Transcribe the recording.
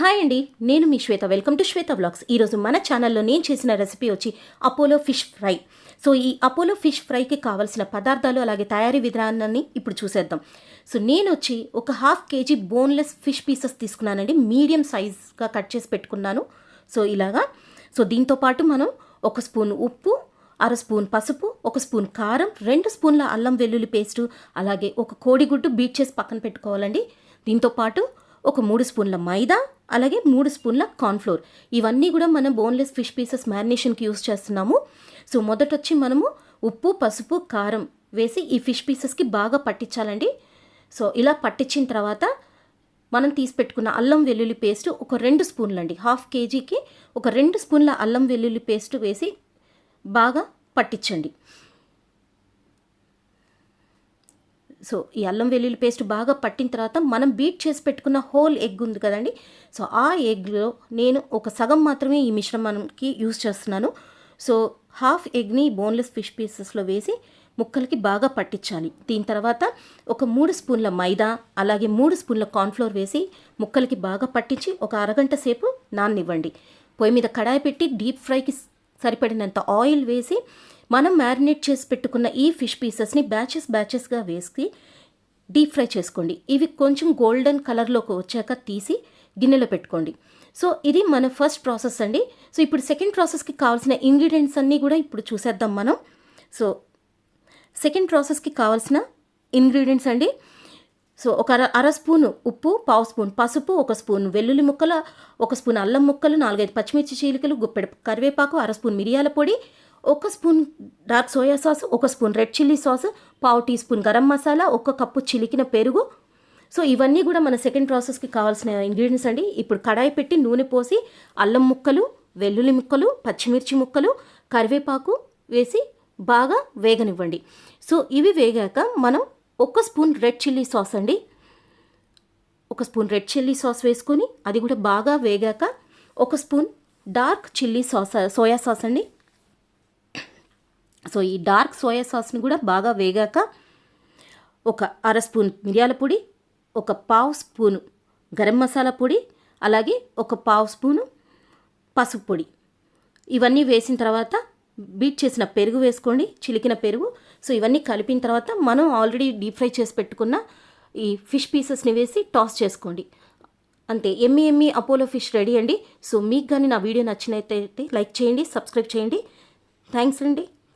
Hi అండి నేను మీ Shweta. Welcome to Shweta vlogs ఈరోజు మన ఛానల్లో నేను చేసిన రెసిపీ వచ్చి అపోలో ఫిష్ ఫ్రై. సో ఈ అపోలో ఫిష్ ఫ్రైకి కావాల్సిన పదార్థాలు అలాగే తయారీ విధానాన్ని ఇప్పుడు చూసేద్దాం. సో నేను వచ్చి ఒక half kg boneless fish pieces తీసుకున్నానండి. మీడియం సైజ్గా కట్ చేసి పెట్టుకున్నాను. సో ఇలాగా. సో దీంతో పాటు మనం ఒక స్పూన్ ఉప్పు అర స్పూన్ పసుపు ఒక స్పూన్ కారం రెండు స్పూన్ల అల్లం వెల్లుల్లి పేస్టు అలాగే ఒక కోడిగుడ్డు బీట్ చేసి పక్కన పెట్టుకోవాలండి. దీంతో పాటు ఒక మూడు స్పూన్ల మైదా అలాగే మూడు స్పూన్ల కార్న్ఫ్లోర్. ఇవన్నీ కూడా మనం బోన్లెస్ ఫిష్ పీసెస్ మ్యారినేషన్కి యూస్ చేస్తున్నాము. సో మొదట వచ్చి మనము ఉప్పు పసుపు కారం వేసి ఈ ఫిష్ పీసెస్కి బాగా పట్టించాలండి. సో ఇలా పట్టించిన తర్వాత మనం తీసి పెట్టుకున్న అల్లం వెల్లుల్లి పేస్ట్ ఒక రెండు స్పూన్లు అండి హాఫ్ కేజీకి ఒక రెండు స్పూన్ల అల్లం వెల్లుల్లి పేస్ట్ వేసి బాగా పట్టించండి. సో ఈ అల్లం వెల్లుల్లి పేస్ట్ బాగా పట్టిన తర్వాత మనం బీట్ చేసి పెట్టుకున్న హోల్ ఎగ్ ఉంది కదండి. సో ఆ ఎగ్లో నేను ఒక సగం మాత్రమే ఈ మిశ్రమానికి యూస్ చేస్తున్నాను. సో హాఫ్ ఎగ్ని బోన్లెస్ ఫిష్ పీసెస్లో వేసి ముక్కలకి బాగా పట్టించాలి. దీని తర్వాత ఒక మూడు స్పూన్ల మైదా అలాగే మూడు స్పూన్ల కార్న్ఫ్లోర్ వేసి ముక్కలకి బాగా పట్టించి ఒక అరగంట సేపు నాననివ్వండి. పొయ్యి మీద కడాయి పెట్టి డీప్ ఫ్రైకి సరిపడినంత ఆయిల్ వేసి మనం మ్యారినేట్ చేసి పెట్టుకున్న ఈ ఫిష్ పీసెస్ని బ్యాచెస్ బ్యాచెస్గా వేసి డీప్ ఫ్రై చేసుకోండి. ఇవి కొంచెం గోల్డెన్ కలర్లోకి వచ్చాక తీసి గిన్నెలో పెట్టుకోండి. సో ఇది మన ఫస్ట్ ప్రాసెస్ అండి. సో ఇప్పుడు సెకండ్ ప్రాసెస్కి కావాల్సిన ఇంగ్రీడియంట్స్ అన్నీ కూడా ఇప్పుడు చూసేద్దాం మనం. సో సెకండ్ ప్రాసెస్కి కావాల్సిన ఇంగ్రీడియంట్స్ అండి. సో ఒక అర అర స్పూను ఉప్పు పావు స్పూన్ పసుపు ఒక స్పూన్ వెల్లుల్లి ముక్కలు ఒక స్పూన్ అల్లం ముక్కలు నాలుగైదు పచ్చిమిర్చి చీలికలు గుప్పెడు కరివేపాకు అర స్పూన్ మిరియాల పొడి ఒక స్పూన్ డార్క్ సోయా సాస్ ఒక స్పూన్ రెడ్ చిల్లీ సాస్ పావు టీ స్పూన్ గరం మసాలా ఒక కప్పు చిలికిన పెరుగు. సో ఇవన్నీ కూడా మన సెకండ్ ప్రాసెస్కి కావాల్సిన ఇంగ్రీడియంట్స్ అండి. ఇప్పుడు కడాయి పెట్టి నూనె పోసి అల్లం ముక్కలు వెల్లుల్లి ముక్కలు పచ్చిమిర్చి ముక్కలు కరివేపాకు వేసి బాగా వేగనివ్వండి. సో ఇవి వేగాక మనం ఒక స్పూన్ రెడ్ చిల్లీ సాస్ అండి. ఒక స్పూన్ రెడ్ చిల్లీ సాస్ వేసుకొని అది కూడా బాగా వేగాక ఒక spoon dark chilli sauce soya sauce అండి. సో ఈ డార్క్ సోయా సాస్ని కూడా బాగా వేగాక ఒక అర స్పూన్ మిరియాల పొడి ఒక పావు స్పూను గరం మసాలా పొడి అలాగే ఒక పావు స్పూను పసుపు పొడి. ఇవన్నీ వేసిన తర్వాత బీట్ చేసిన పెరుగు వేసుకోండి చిలికిన పెరుగు. సో ఇవన్నీ కలిపిన తర్వాత మనం ఆల్రెడీ డీప్ ఫ్రై చేసి పెట్టుకున్న ఈ ఫిష్ పీసెస్ని వేసి టాస్ చేసుకోండి. అంతే yummy yummy Apollo fish ready అండి. సో మీకు కానీ నా వీడియో నచ్చినట్టయితే లైక్ చేయండి సబ్స్క్రైబ్ చేయండి. థ్యాంక్స్ అండి.